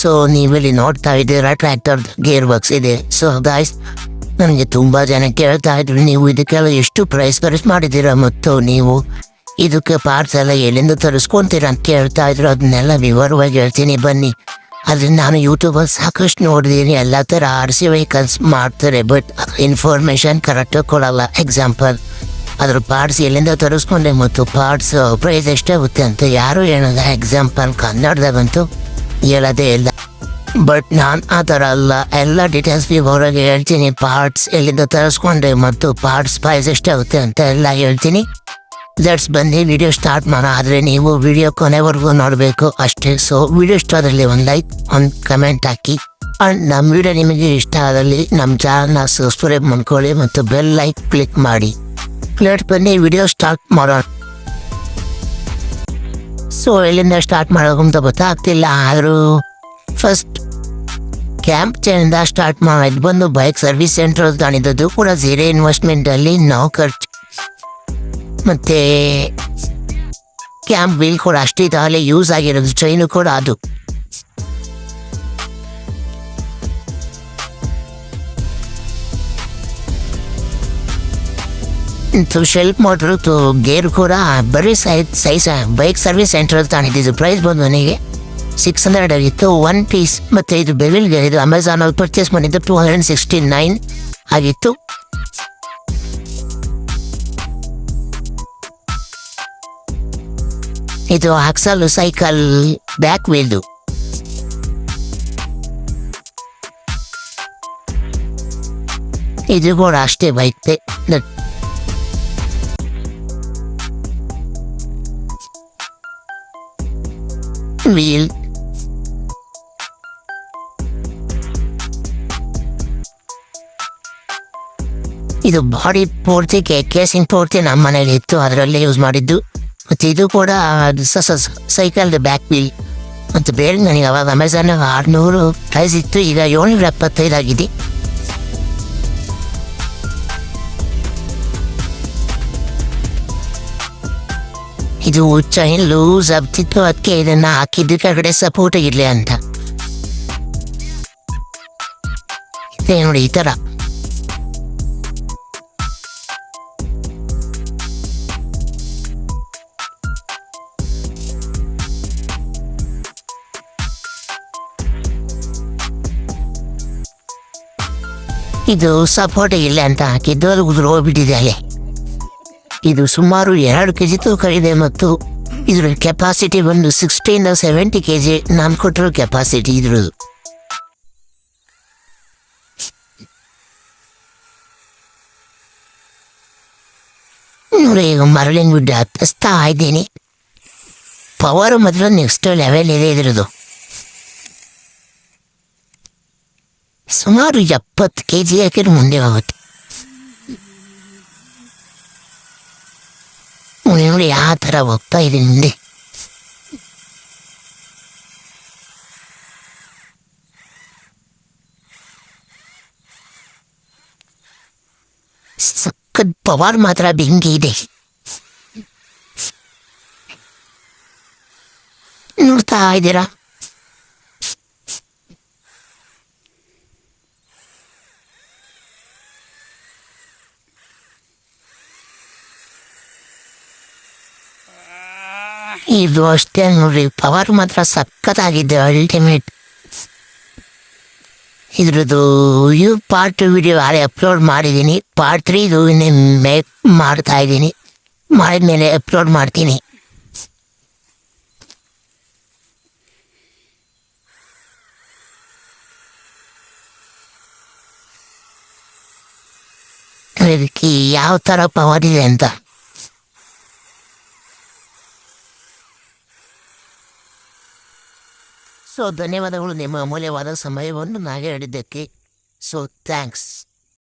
So ನೀವಿಲ್ಲಿ ನೋಡ್ತಾ ಇದ್ದೀರಾ? ಟ್ರ್ಯಾಕ್ಟರ್ ಗೇರ್ ಬಾಕ್ಸ್ ಇದೆ. ಸೊ ಗಾಯ್ಸ್ ನನಗೆ ತುಂಬಾ ಜನ ಕೇಳ್ತಾ ಇದ್ರು, ನೀವು ಇದಕ್ಕೆಲ್ಲ ಎಷ್ಟು ಪ್ರೈಸ್ ಖರ್ಚು ಮಾಡಿದ್ದೀರಾ? ಮತ್ತು ನೀವು ಇದಕ್ಕೆ ಪಾರ್ಟ್ಸ್ ಎಲ್ಲ ಎಲ್ಲಿಂದ ತರಿಸ್ಕೊಂತೀರಾ ಅಂತ ಕೇಳ್ತಾ ಇದ್ರು. ಅದನ್ನೆಲ್ಲ ವಿವರವಾಗಿ ಹೇಳ್ತೀನಿ, ಬನ್ನಿ. ಆದರೆ ನಾನು ಯೂಟ್ಯೂಬಲ್ಲಿ ಸಾಕಷ್ಟು ನೋಡಿದ್ದೀನಿ ಎಲ್ಲ ಥರ ಆರ್ ಸಿ ವೆಹಿಕಲ್ಸ್ ಮಾಡ್ತಾರೆ ಬಟ್ ಇನ್ಫಾರ್ಮೇಷನ್ ಕರೆಕ್ಟಾಗಿ ಕೊಡಲ್ಲ. ಎಕ್ಸಾಂಪಲ್ ಅದ್ರ ಪಾರ್ಟ್ಸ್ ಎಲ್ಲಿಂದ ತರಿಸ್ಕೊಂಡೆ ಮತ್ತು ಪಾರ್ಟ್ಸ್ ಪ್ರೈಸ್ ಎಷ್ಟಾಗುತ್ತೆ ಅಂತ ಯಾರು ಹೇಳಲ್ಲ. ಎಕ್ಸಾಂಪಲ್ ಕನ್ನಡದಾಗಂತೂ ಹೇಳೋದೇ ಇಲ್ಲ. ಬಟ್ ನಾನು ಆ ಥರ ಅಲ್ಲ. ಎಲ್ಲ ಡೀಟೇಲ್ಸ್ ಹೊರಗೆ ಹೇಳ್ತೀನಿ. ಪಾರ್ಟ್ಸ್ ಎಲ್ಲಿಂದ ತರಿಸ್ಕೊಂಡೆ ಮತ್ತು ಪಾರ್ಟ್ಸ್ ಪ್ರೈಸ್ ಎಷ್ಟಾಗುತ್ತೆ ಅಂತ ಎಲ್ಲ ಹೇಳ್ತೀನಿ. ಲೆಟ್ಸ್ ಬನ್ನಿ ವಿಡಿಯೋ ಸ್ಟಾರ್ಟ್ ಮಾಡೋಣ. ಆದರೆ ನೀವು ವಿಡಿಯೋ ಕೊನೆವರೆಗೂ ನೋಡಬೇಕು ಅಷ್ಟೇ. ಸೊ ವಿಡಿಯೋ ಆದಲ್ಲಿ ಒಂದು ಲೈಕ್ ಒಂದು ಕಮೆಂಟ್ ಹಾಕಿ. ಆ್ಯಂಡ್ ನಮ್ಮ ವಿಡಿಯೋ ನಿಮಗೆ ಇಷ್ಟ ಆದಲ್ಲಿ ನಮ್ಮ ಚಾನಲ್ನ ಸಬ್ಸ್ಕ್ರೈಬ್ ಮಾಡ್ಕೊಳ್ಳಿ ಮತ್ತು ಬೆಲ್ ಲೈಕ್ ಕ್ಲಿಕ್ ಮಾಡಿ. ಲೆಟ್ಸ್ ಬನ್ನಿ ವಿಡಿಯೋ ಸ್ಟಾರ್ಟ್ ಮಾಡೋಣ. ಸೊ ಎಲ್ಲಿಂದ ಸ್ಟಾರ್ಟ್ ಮಾಡೋಕಂತ ಗೊತ್ತಾಗ್ತಿಲ್ಲ, ಆದರೂ ಫಸ್ಟ್ ಕ್ಯಾಂಪ್ ಚೇನಿಂದ ಸ್ಟಾರ್ಟ್ ಮಾಡೋದು ಬಂದು ಬೈಕ್ ಸರ್ವಿಸ್ ಸೆಂಟರ್ ತಾಣಿದ್ದು ಕೂಡ ಝೀರೋ ಇನ್ವೆಸ್ಟ್ಮೆಂಟಲ್ಲಿ ನಾವು ಖರ್ಚು ಮತ್ತೆ ಕ್ಯಾಂಪ್ ವೀಲ್ ಕೂಡ ಅಷ್ಟೇ ಯೂಸ್ ಆಗಿರೋದು ಟ್ರೈನು ಕೂಡ ಅದು. ಶೆಲ್ಫ್ ತು ಗೇರ್ ಕೂಡ ಬರೀ ಸೈ ಸೈಸ್ ಬೈಕ್ ಸರ್ವಿಸ್ ಸೆಂಟರ್ ತಾಣಿದ್ದು ಪ್ರೈಸ್ ಬಂದು ನನಗೆ ಸಿಕ್ಸ್ ಹಂಡ್ರೆಡ್ ಆಗಿತ್ತು ಒನ್ ಪೀಸ್ ಮತ್ತು ಇದು ಬೆವಿಲ್ಗೆ ಇದು ಅಮೆಝಾನಲ್ಲಿ ಪರ್ಚೇಸ್ ಮಾಡಿದ್ದು ಟೂ ಹಂಡ್ರೆಡ್ ಸಿಕ್ಸ್ಟಿ ನೈನ್ ಆಗಿತ್ತು ಇದು ಆಕ್ಸಲ್ ಸೈಕಲ್ ಬ್ಯಾಕ್ ವೀಲ್ದು ಇದು ಕೂಡ ಅಷ್ಟೇ ಬೈಕ್ ವೀಲ್ ಇದು ಬಾಡಿ ಪೂರ್ತಿ ಕೇಸಿಂಗ್ ಪೂರ್ತಿ ನಮ್ಮ ಮನೇಲಿ ಇತ್ತು, ಅದರಲ್ಲೇ ಯೂಸ್ ಮಾಡಿದ್ದು. ಮತ್ತು ಇದು ಕೂಡ ಸೈಕಲ್ ಬ್ಯಾಕ್ ವೀಲ್ ಮತ್ತು ಬೇರೆ ನನಗೆ ಅವಾಗ ಅಮೆಝಾನ್ ಆರುನೂರು ಪ್ರೈಸ್ ಇತ್ತು, ಈಗ ಏಳ್ನೂರ ಎಪ್ಪತ್ತೈದು ಆಗಿದೆ. ಇದು ಚೈನ್ ಲೂಸ್ ಆಗ್ತಿತ್ತು ಅದಕ್ಕೆ ಇದನ್ನ ಹಾಕಿದ್ದು, ಕೆಳಗಡೆ ಸಪೋರ್ಟ್ ಇರಲಿ ಅಂತ. ಇದೆ ನೋಡಿ ಈ ತರ. ಇದು ಸಪೋರ್ಟ್ ಇಲ್ಲ ಅಂತ ಹಾಕಿದ್ದು, ಅದು ಉದುರು ಹೋಗ್ಬಿಟ್ಟಿದೆ ಅಲ್ಲೇ ಇದು ಸುಮಾರು ಎರಡು ಕೆ ಜಿ ತೂಕ ಇದೆ ಮತ್ತು ಇದರ ಕೆಪಾಸಿಟಿ ಬಂದು ಸಿಕ್ಸ್ಟೀನ್ ಸೆವೆಂಟಿ ಕೆ ಜಿ ನಾನು ಕೊಟ್ಟಿರೋ ಕೆಪಾಸಿಟಿ ಇದ್ರದ್ದು ನೋಡಿ, ಈಗ ಮರಳಿನ ಗುಡ್ಡ ಹತ್ತಿಸ್ತಾ ಇದ್ದೀನಿ. ಪವರ್ ಮಾತ್ರ ನೆಕ್ಸ್ಟ್ ಲೆವೆಲ್ ಇದೆ ಇದ್ರದ್ದು ಸುಮಾರು ಎಪ್ಪತ್ತು ಕೆ ಜಿ ಹಾಕಿದ್ರೆ ಮುಂದೆ ಹೋಗುತ್ತೆ ನೋಡಿ ನೋಡಿ ಯಾವ ಥರ ಹೋಗ್ತಾ ಇದೆ ಮುಂದೆ ಸಕ್ಕತ್ ಪವರ್ ಮಾತ್ರ ಬೆಂಕಿ ಇದೆ ನೋಡ್ತಾ ಇದ್ದೀರಾ ಇದು ಅಷ್ಟೇ ನೋಡ್ರಿ ಪವರ್ ಮಾತ್ರ ಸಖತ್ತಾಗಿದೆ ಅಲ್ಟಿಮೇಟ್ ಇದ್ರದ್ದು ಯು ಪಾರ್ಟ್ ವಿಡಿಯೋ ಆಳೆ ಅಪ್ಲೋಡ್ ಮಾಡಿದ್ದೀನಿ. ಪಾರ್ಟ್ ತ್ರೀ ಇನ್ನೇ ಮೇಕ್ ಮಾಡ್ತಾ ಇದ್ದೀನಿ. ಮಾಡಿದ್ಮೇಲೆ ಅಪ್ಲೋಡ್ ಮಾಡ್ತೀನಿ. ಇದಕ್ಕೆ ಯಾವ ಥರ ಪವರ್ ಇದೆ ಅಂತ. ಸೊ ಧನ್ಯವಾದಗಳು ನಿಮ್ಮ ಅಮೂಲ್ಯವಾದ ಸಮಯವನ್ನು ನನಗೆ ಹೇಳಿದ್ದಕ್ಕೆ ಸೊ ಥ್ಯಾಂಕ್ಸ್